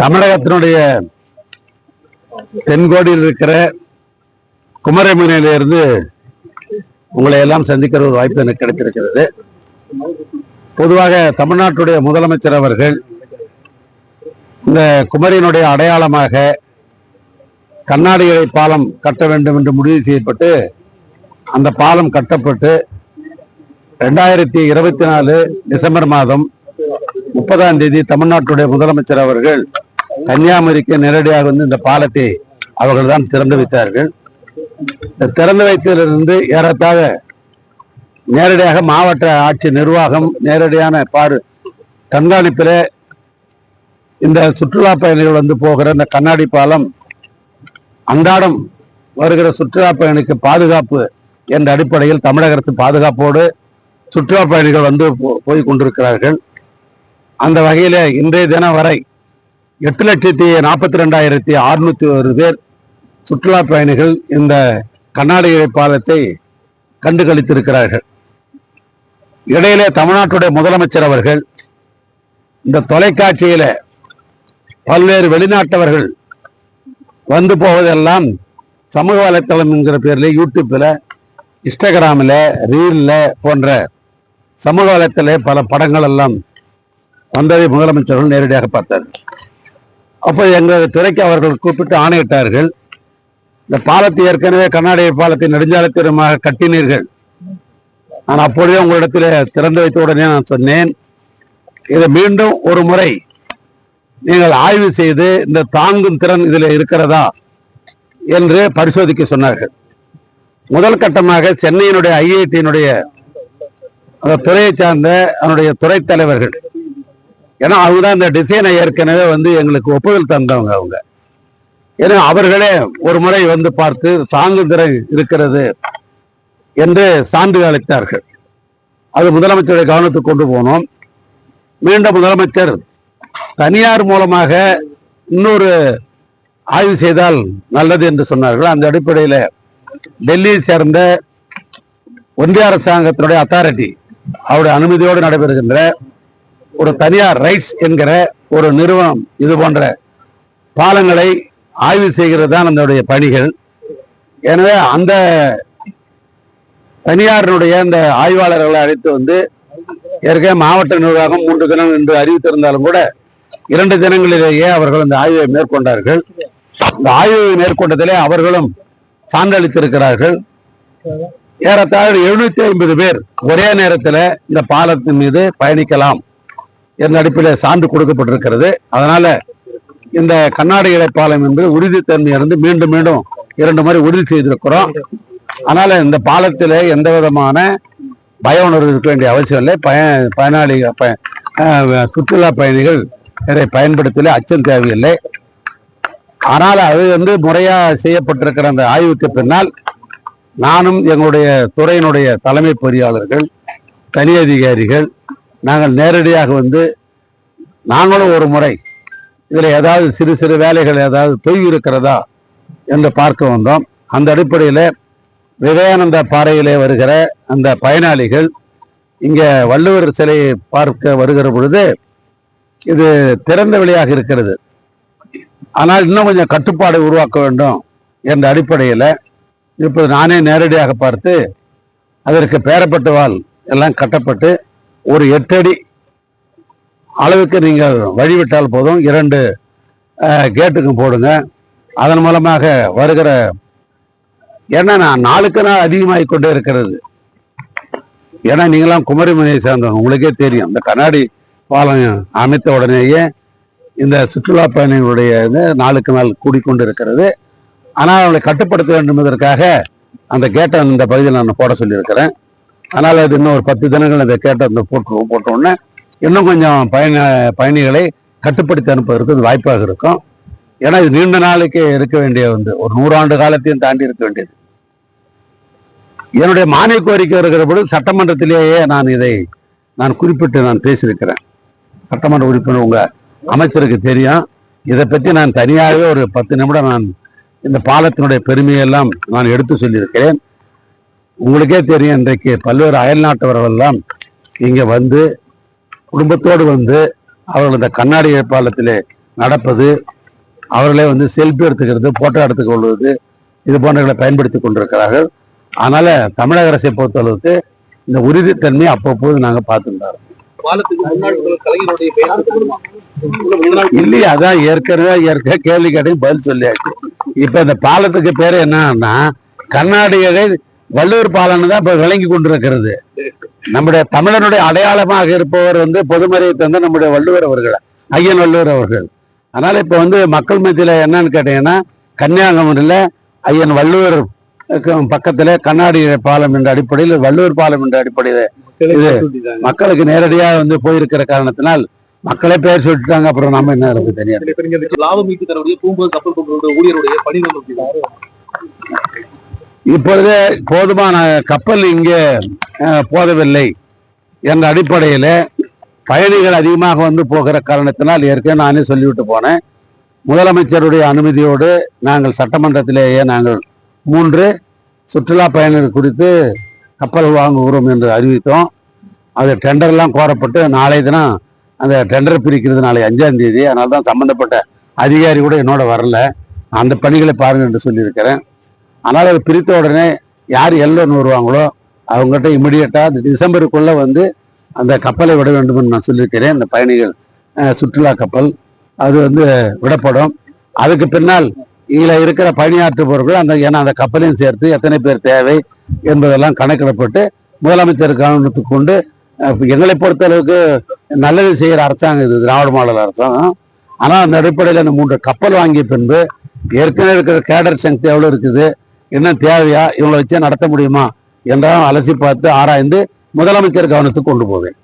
தமிழகத்தினுடைய தென்கோடியில் இருக்கிற குமரமீனிலிருந்து உங்களை எல்லாம் சந்திக்கிற ஒரு வாய்ப்பு எனக்கு கிடைத்திருக்கிறது. பொதுவாக தமிழ்நாட்டுடைய முதலமைச்சர் அவர்கள் இந்த குமரியினுடைய அடையாளமாக கண்ணாடிகளை பாலம் கட்ட வேண்டும் என்று முடிவு செய்யப்பட்டு அந்த பாலம் கட்டப்பட்டு ரெண்டாயிரத்தி இருபத்தி நாலு டிசம்பர் மாதம் முப்பதாம் தேதி தமிழ்நாட்டுடைய முதலமைச்சர் அவர்கள் கன்னியாகுமரிக்கு நேரடியாக வந்து இந்த பாலத்தை அவர்கள் தான் திறந்து வைத்தார்கள். இந்த திறந்து வைத்ததிலிருந்து ஏறத்தாழ நேரடியாக மாவட்ட ஆட்சி நிர்வாகம் நேரடியான பாரு கண்காணிப்பில் இந்த சுற்றுலா பயணிகள் வந்து போகிற இந்த கண்ணாடி பாலம் அன்றாடம் வருகிற சுற்றுலா பயணிக்கு பாதுகாப்பு என்ற அடிப்படையில் தமிழக அரசு பாதுகாப்போடு சுற்றுலா பயணிகள் வந்து போ- போய் கொண்டிருக்கிறார்கள். அந்த வகையில இன்றைய தினம் வரை எட்டு லட்சத்தி நாற்பத்தி ரெண்டாயிரத்தி அறுநூத்தி ஒரு பேர் சுற்றுலா பயணிகள் இந்த கண்ணாடி பாலத்தை கண்டு களித்திருக்கிறார்கள் இடையிலே தமிழ்நாட்டுடைய முதலமைச்சர் அவர்கள் இந்த தொலைக்காட்சியில பல்வேறு வெளிநாட்டவர்கள் வந்து போவதெல்லாம் சமூக வலைத்தளம் என்கிற பேர்ல யூடியூப்ல இன்ஸ்டாகிராமில் ரீலில் போன்ற சமூக வலைத்தள பல படங்கள் எல்லாம் வந்ததை முதலமைச்சர்கள் நேரடியாக பார்த்தார் அப்போ எங்கள் துறைக்கு அவர்கள் கூப்பிட்டு ஆணையிட்டார்கள். இந்த பாலத்தை ஏற்கனவே கண்ணாடிய பாலத்தை நெடுஞ்சாலைத்துறைமாக கட்டினீர்கள். நான் அப்பொழுதே உங்களிடத்தில் திறந்து வைத்த உடனே நான் சொன்னேன் இதை மீண்டும் ஒரு முறை நீங்கள் ஆய்வு செய்து இந்த தாங்கும் திறன் இதில் இருக்கிறதா என்று பரிசோதிக்க சொன்னார்கள். முதல் கட்டமாக சென்னையினுடைய ஐஐடியினுடைய அந்த துறையை சார்ந்த அதனுடைய துறை தலைவர்கள் ஏன்னா அவங்க தான் இந்த டிசைனை ஏற்கனவே வந்து எங்களுக்கு ஒப்புதல் தந்தவங்க அவங்க. ஏன்னா அவர்களே ஒரு முறை வந்து பார்த்து தாங்கும் திறன் இருக்கிறது என்று சான்று அளித்தார்கள். அது முதலமைச்சருடைய கவனத்துக்கு கொண்டு போனோம். மீண்டும் முதலமைச்சர் தனியார் மூலமாக இன்னொரு ஆய்வு செய்தால் நல்லது என்று சொன்னார்கள். அந்த அடிப்படையில் டெல்லியை சேர்ந்த ஒன்றிய அரசாங்கத்தினுடைய அத்தாரிட்டி அவருடைய அனுமதியோடு நடைபெறுகின்ற ஒரு தனியார் ரைட்ஸ் என்கிற ஒரு நிறுவனம் இது போன்ற பாலங்களை ஆய்வு செய்கிறது தான் அதனுடைய பணிகள். எனவே அந்த தனியாரினுடைய அந்த ஆய்வாளர்களை அழைத்து வந்து ஏற்கனவே மாவட்ட நிர்வாகம் மூன்று தினம் என்று அறிவித்திருந்தாலும் கூட இரண்டு தினங்களிலேயே அவர்கள் அந்த ஆய்வை மேற்கொண்டார்கள். இந்த ஆய்வை மேற்கொண்டதிலே அவர்களும் சான்றளித்திருக்கிறார்கள். ஏறத்தாழ எழுநூத்தி ஐம்பது பேர் ஒரே நேரத்தில் இந்த பாலத்தின் மீது பயணிக்கலாம். என்ற அடிப்படையில் சான்று கொடுக்கப்பட்டிருக்கிறது. அதனால இந்த கண்ணாடி இடைப்பாலம் என்பது உறுதித்தன்மை இருந்து மீண்டும் மீண்டும் இரண்டு முறை உறுதி செய்திருக்கிறோம். அதனால இந்த பாலத்தில் எந்த விதமான பய உணர்வு இருக்க வேண்டிய அவசியம் இல்லை. பய பயனாளிகள் பய சுற்றுலா பயணிகள் இதை பயன்படுத்தல அச்சம் தேவையில்லை. ஆனால் அது வந்து முறையாக செய்யப்பட்டிருக்கிற அந்த ஆய்வுக்கு பின்னால் நானும் எங்களுடைய துறையினுடைய தலைமை பொறியாளர்கள் தனி அதிகாரிகள் நாங்கள் நேரடியாக வந்து நாங்களும் ஒரு முறை இதில் ஏதாவது சிறு சிறு வேலைகள் ஏதாவது தொய்வு இருக்கிறதா என்று பார்க்க வந்தோம். அந்த அடிப்படையில் விவேகானந்த பாறையிலே வருகிற அந்த பயனாளிகள் இங்கே வள்ளுவர் சிலையை பார்க்க வருகிற பொழுது இது திறந்த வெளியாக இருக்கிறது. ஆனால் இன்னும் கொஞ்சம் கட்டுப்பாடு உருவாக்க வேண்டும் என்ற அடிப்படையில் இப்போது நானே நேரடியாக பார்த்து அதற்கு பேரப்பட்டுவால் எல்லாம் கட்டப்பட்டு ஒரு எட்டடி அளவுக்கு நீங்கள் வழிவிட்டால் போதும். இரண்டு கேட்டுக்கும் போடுங்க. அதன் மூலமாக வருகிற ஏன்னா நான் நாளுக்கு நாள் அதிகமாகிக் கொண்டே இருக்கிறது. ஏன்னா நீங்களாம் குமரிமலையை சேர்ந்தவங்க. உங்களுக்கே தெரியும். இந்த கண்ணாடி பாலம் அமைத்த உடனேயே இந்த சுற்றுலா பயணிகளுடைய இது நாளுக்கு நாள் கூடிக்கொண்டு இருக்கிறது ஆனால் அவளை கட்டுப்படுத்த வேண்டும் என்பதற்காக அந்த கேட்டை இந்த பகுதியில் நான் போட சொல்லியிருக்கிறேன். அதனால் அது இன்னும் ஒரு பத்து தினங்கள் அதை கேட்டை அந்த போட்டு போட்ட உடனே இன்னும் கொஞ்சம் பயண பயணிகளை கட்டுப்படுத்தி அனுப்புவதற்கு அது வாய்ப்பாக இருக்கும். ஏன்னா இது நீண்ட நாளைக்கு இருக்க வேண்டிய வந்து ஒரு நூறாண்டு காலத்தையும் தாண்டி இருக்க வேண்டியது. என்னுடைய மானிய கோரிக்கை வருகிற பொழுது சட்டமன்றத்திலேயே நான் இதை நான் குறிப்பிட்டு நான் பேசியிருக்கிறேன். சட்டமன்ற உறுப்பினர் உங்க அமைச்சருக்கு தெரியும். இதை பற்றி நான் தனியாகவே ஒரு பத்து நிமிடம் நான் இந்த பாலத்தினுடைய பெருமையெல்லாம் நான் எடுத்து சொல்லியிருக்கிறேன். உங்களுக்கே தெரியும் இன்றைக்கு பல்வேறு அயல்நாட்டவர்கள் எல்லாம் இங்கே வந்து குடும்பத்தோடு வந்து அவர்கள் இந்த கண்ணாடி பாலத்திலே நடப்பது அவர்களே வந்து செல்ஃபி எடுத்துக்கிறது போட்டோ எடுத்துக்கொள்வது இது போன்றவர்களை பயன்படுத்தி கொண்டிருக்கிறார்கள். அதனால தமிழக அரசை பொறுத்தளவுக்கு இந்த உறுதித்தன்மையை அவ்வப்போது நாங்கள்? முன்னாள் இல்லையா அதான் ஏற்கனவே ஏற்கனவே கேள்வி கேட்டையும் பதில் சொல்லியாச்சு. இப்ப இந்த பாலத்துக்கு பேரு என்னன்னா கர்நாடகை வள்ளுவர் பாலம்னு தான் இப்ப விளங்கி கொண்டிருக்கிறது. நம்முடைய தமிழனுடைய அடையாளமாக இருப்பவர் வந்து பொதுமறையை தந்த நம்முடைய வள்ளுவர் அவர்கள் ஐயன் வள்ளுவர் அவர்கள். அதனால இப்ப வந்து மக்கள் மத்தியில என்னன்னு கேட்டீங்கன்னா கன்னியாகுமரியில ஐயன் வள்ளுவர் பக்கத்துல கண்ணாடி பாலம் என்ற அடிப்படையில் வள்ளுவர் பாலம் என்ற அடிப்படையில் இது. மக்களுக்கு நேரடியா வந்து போயிருக்கிற காரணத்தினால் மக்களே பேர் சொல்லிட்டாங்க அப்புறம் நாம என்ன இருக்கு தெரியாது. லாபம் மீட்டு தரக்கூடிய பூம்பு கப்பல் ஊழியருடைய பணி இப்பொழுது போதுமான கப்பல் இங்கே போதவில்லை என்ற அடிப்படையில் பயணிகள் அதிகமாக வந்து போகிற காரணத்தினால் ஏற்கனவே நானே சொல்லிவிட்டு போனேன். முதலமைச்சருடைய அனுமதியோடு நாங்கள் சட்டமன்றத்திலேயே நாங்கள் மூன்று சுற்றுலா பயணிகள் குறித்து கப்பல் வாங்குகிறோம் என்று அறிவித்தோம். அது டெண்டர்லாம் கோரப்பட்டு நாளை தினம் அந்த டெண்டர் பிரிக்கிறது நாளை அஞ்சாம் தேதி. அதனால தான் சம்மந்தப்பட்ட அதிகாரி கூட என்னோட வரல. அந்த பணிகளை பாருங்கள் என்று சொல்லியிருக்கிறேன். ஆனால் அது பிரித்த உடனே யார் எல்லோன்னு வருவாங்களோ அவங்ககிட்ட இமிடியட்டாக அந்த டிசம்பருக்குள்ளே வந்து அந்த கப்பலை விட வேண்டும் என்று நான் சொல்லியிருக்கிறேன். அந்த பயணிகள் சுற்றுலா கப்பல் அது வந்து விடப்படும். அதுக்கு பின்னால் இதில் இருக்கிற பணியாற்றுபவர்கள் அந்த ஏன்னா அந்த கப்பலையும் சேர்த்து எத்தனை பேர் தேவை என்பதெல்லாம் கணக்கிடப்பட்டு முதலமைச்சர் கவனத்துக்கு கொண்டு எங்களை பொறுத்தளவுக்கு நல்லது செய்கிற அரசாங்கம் இது திராவிட மாடல் அரசாங்கம். ஆனால் அந்த அடிப்படையில் அந்த மூன்று கப்பல் வாங்கிய பின்பு ஏற்கனவே இருக்கிற கேடர் சக்தி எவ்வளோ இருக்குது என்ன தேவையா? இவங்களை வச்சே நடத்த முடியுமா? என்றாலும் அலசி பார்த்து ஆராய்ந்து முதலமைச்சர் கவனத்துக்கு கொண்டு போவேன்.